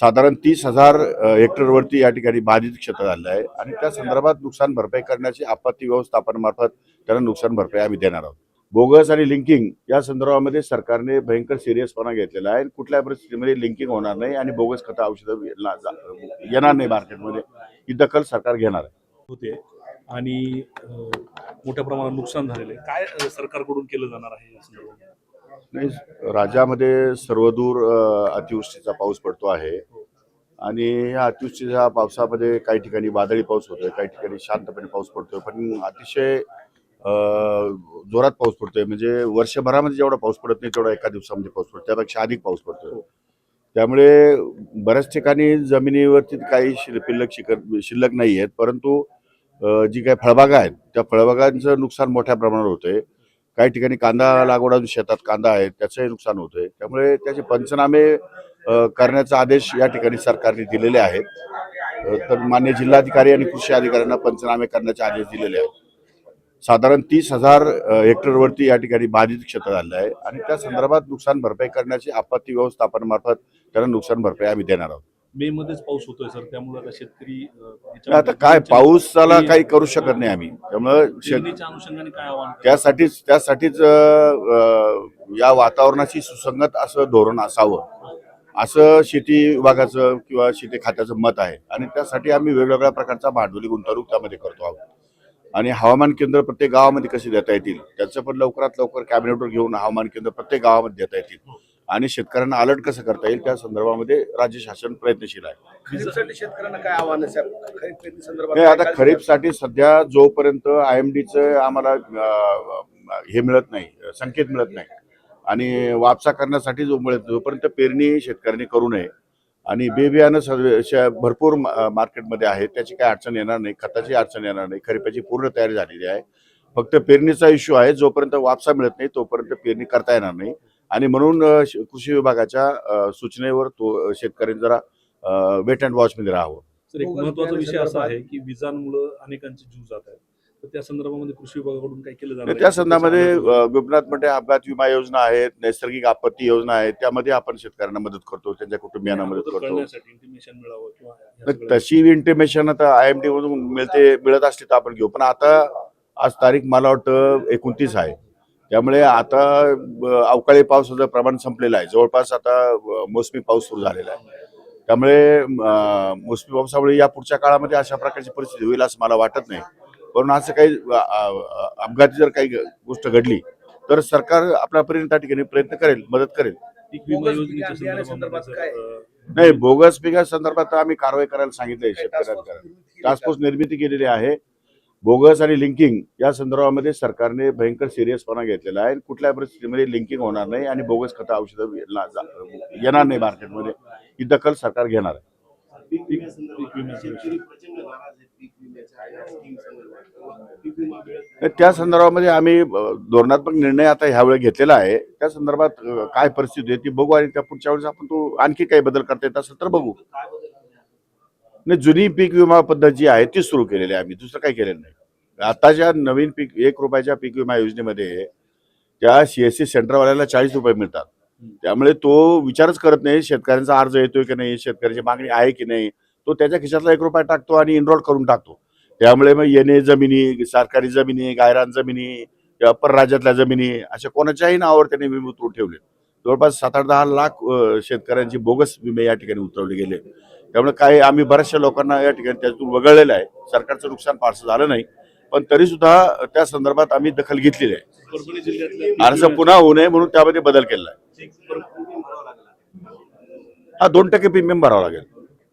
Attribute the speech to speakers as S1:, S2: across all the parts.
S1: साधारण तीस हजार हेक्टरवरती या ठिकाणी बाधित क्षेत्र झालेलं आहे आणि त्या संदर्भात नुकसान भरपाई करण्याची आपत्ती व्यवस्थापनामार्फत त्यांना नुकसान भरपाई आम्ही देणार आहोत. बोगस आणि लिंकिंग या संदर्भामध्ये सरकारने भयंकर सिरियसपणा घेतलेला आहे. कुठल्या परिस्थितीमध्ये लिंकिंग होणार नाही आणि बोगस खतं औषधं येणार नाही मार्केटमध्ये. ही दखल सरकार घेणार आहे.
S2: होते आणि मोठ्या प्रमाणात नुकसान झालेलं आहे. काय सरकारकडून केलं जाणार आहे या संदर्भात?
S1: नाही राज्यामध्ये सर्वदूर अतिवृष्टीचा पाऊस पडतो आहे. आणि या अतिवृष्टीच्या पावसामध्ये काही ठिकाणी वादळी पाऊस होतोय काही ठिकाणी शांतपणे पाऊस पडतोय. पण अतिशय जोरात पाऊस पडतोय. म्हणजे वर्षभरामध्ये जेवढा पाऊस पडत नाही तेवढा एका दिवसामध्ये पाऊस पडतो. त्यापेक्षा अधिक पाऊस पडतोय. त्यामुळे बऱ्याच ठिकाणी जमिनीवरती काही शिल- शिल्लक शिकत शिल्लक नाही आहेत परंतु जी काही फळबागा आहेत त्या फळबागांचं नुकसान मोठ्या प्रमाणावर होतंय. काही ठिकाणी कांदा लागवड शेतात कांदा आहे त्याचंही नुकसान होतंय. त्यामुळे त्याचे पंचनामे करण्याचा आदेश या ठिकाणी सरकारने दिलेले आहेत. तर मान्य जिल्हाधिकारी आणि कृषी अधिकाऱ्यांना पंचनामे करण्याचे आदेश दिलेले आहेत. साधारण तीस हजार हेक्टरवरती या ठिकाणी बाधित क्षेत्र झालेलं आहे आणि त्या संदर्भात नुकसान भरपाई करण्याची आपत्ती व्यवस्थापनामार्फत त्यांना नुकसान भरपाई आम्ही देणार आहोत.
S2: मे मध्येच पाऊस होतोय सर. त्यामुळे आता शेतकरी
S1: आता काय पाऊसाला काही करू शकत नाही आम्ही. त्यामुळं
S2: अनुषंगाने काय आव्हान?
S1: त्यासाठीच त्यासाठीच या वातावरणाशी सुसंगत असं धोरण असावं. असं शेती विभागाचं किंवा शेती खात्याचं मत आहे. आणि त्यासाठी आम्ही वेगवेगळ्या प्रकारचा भांडवली गुंतवणूक त्यामध्ये करतो आहोत. आणि हवामान केंद्र प्रत्येक गावामध्ये कसे देता येतील? त्याचं पण लवकरात लवकर कॅबिनेटवर घेऊन हवामान केंद्र प्रत्येक गावामध्ये देता येतील. आणि शेतकऱ्यांना अलर्ट कसं करता येईल? त्या संदर्भामध्ये राज्य शासन प्रयत्नशील आहे.
S3: शेतकऱ्यांना काय आव्हान आहे काय
S1: आता
S3: काय-
S1: खरीपसाठी सध्या जोपर्यंत आय एम डीचं आम्हाला हे मिळत नाही संकेत मिळत नाही. आणि वापसा करण्यासाठी जो मिळत जोपर्यंत पेरणी शेतकऱ्यांनी करू नये आणि बे बियाणं सर्व भरपूर मार्केटमध्ये आहे त्याची काही अडचण येणार नाही खताची अडचण येणार नाही खरीपाची पूर्ण तयारी झालेली आहे. फक्त पेरणीचा इश्यू आहे जोपर्यंत वापसा मिळत नाही तोपर्यंत पेरणी करता येणार नाही. आणि म्हणून कृषी विभागाच्या सूचनेवर तो शेतकऱ्यांनी जरा वेट अँड वॉचमध्ये राहावं.
S2: सर एक
S3: बोगस
S2: महत्त्वाचा विषय असा आहे की विजांमुळे अनेकांचे जीव जात आहेत. तर त्या संदर्भामध्ये कृषी विभागाकडून काय केलं?
S1: त्या संदर्भामध्ये गोपीनाथ मुंडे अपघात विमा योजना आहेत नैसर्गिक आपत्ती योजना आहेत त्यामध्ये आपण शेतकऱ्यांना मदत करतो त्यांच्या कुटुंबियांना मदत करतो. तशी इंटिमेशन आता आय एम डी मधून मिळते मिळत असली तर आपण घेऊ. पण आता आज तारीख मला वाटतं एकोणतीस आहे. त्यामुळे आता अवकाळी पावसाचं प्रमाण संपलेलं आहे. जवळपास आता मोसमी पाऊस सुरू झालेला आहे. त्यामुळे मोसमी पावसामुळे या पुढच्या काळामध्ये अशा प्रकारची परिस्थिती होईल असं मला वाटत नाही. पण असं काही अपघाती जर काही गोष्ट घडली तर सरकार आपल्या पर्यंत त्या ठिकाणी प्रयत्न करेल मदत करेल. नाही बोगस पिका संदर्भात आम्ही कारवाई करायला सांगितलंय
S3: केली
S1: टास्क
S3: का?
S1: फोर्स निर्मिती केलेली आहे. बोगस आणि लिंकिंग या संदर्भामध्ये सरकारने भयंकर सिरियसपणा घेतलेला आहे. कुठल्या परिस्थितीमध्ये लिंकिंग होणार नाही आणि बोगस खतं औषधं येणार नाही मार्केटमध्ये ही दखल सरकार घेणार आहे. त्या संदर्भामध्ये आम्ही धोरणात्मक निर्णय आता ह्यावेळी घेतलेला आहे. त्या संदर्भात काय परिस्थिती आहे ती बघू आणि त्या पुढच्या वेळेस आपण तो आणखी काही बदल करता येत असेल तर बघू. नाही जुनी पीक विमा पद्धत जी आहे ती सुरू केलेली आहे आम्ही. दुसरं काही केलेलं नाही. आताच्या नवीन पीक एक रुपयाच्या पीक विमा योजनेमध्ये त्या सीएससी सेंटरवाल्याला चाळीस रुपये मिळतात. त्यामुळे तो विचारच करत नाही शेतकऱ्यांचा अर्ज येतोय की नाही शेतकऱ्याची मागणी आहे की नाही. तो त्याच्या खिशातला एक रुपया टाकतो आणि इनरोल करून टाकतो. त्यामुळे मग येणे जमिनी सरकारी जमिनी गायरान जमिनी किंवा परराज्यातल्या जमिनी अशा कोणाच्याही नावावर त्यांनी विमे उतरून ठेवले जवळपास सात आठ दहा लाख शेतकऱ्यांची बोगस विमे या ठिकाणी उतरवले गेले त्यामुळे काही आम्ही बऱ्याचशा लोकांना या ठिकाणी त्यातून वगळलेलं आहे. सरकारचं नुकसान फारसं झालं नाही. पण तरी सुद्धा त्या संदर्भात आम्ही दखल घेतलेली आहे. असं पुन्हा होऊ नये म्हणून त्यामध्ये बदल केला आहे. हा दोन टक्के प्रीमियम भरावा लागेल.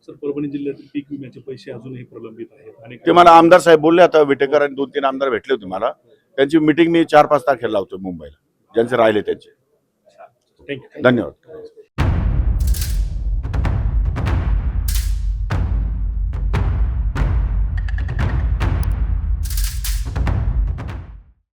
S2: सर परभणी जिल्ह्यातील पीक विम्याचे पैसे अजूनही प्रलंबित आहेत. आणि
S1: ते मला आमदार साहेब बोलले आता विटेकर आणि दोन तीन आमदार भेटले होते मला. त्यांची मिटिंग मी चार पाच तारखेला लावतो मुंबईला. ज्यांचे राहिले त्यांचे. धन्यवाद.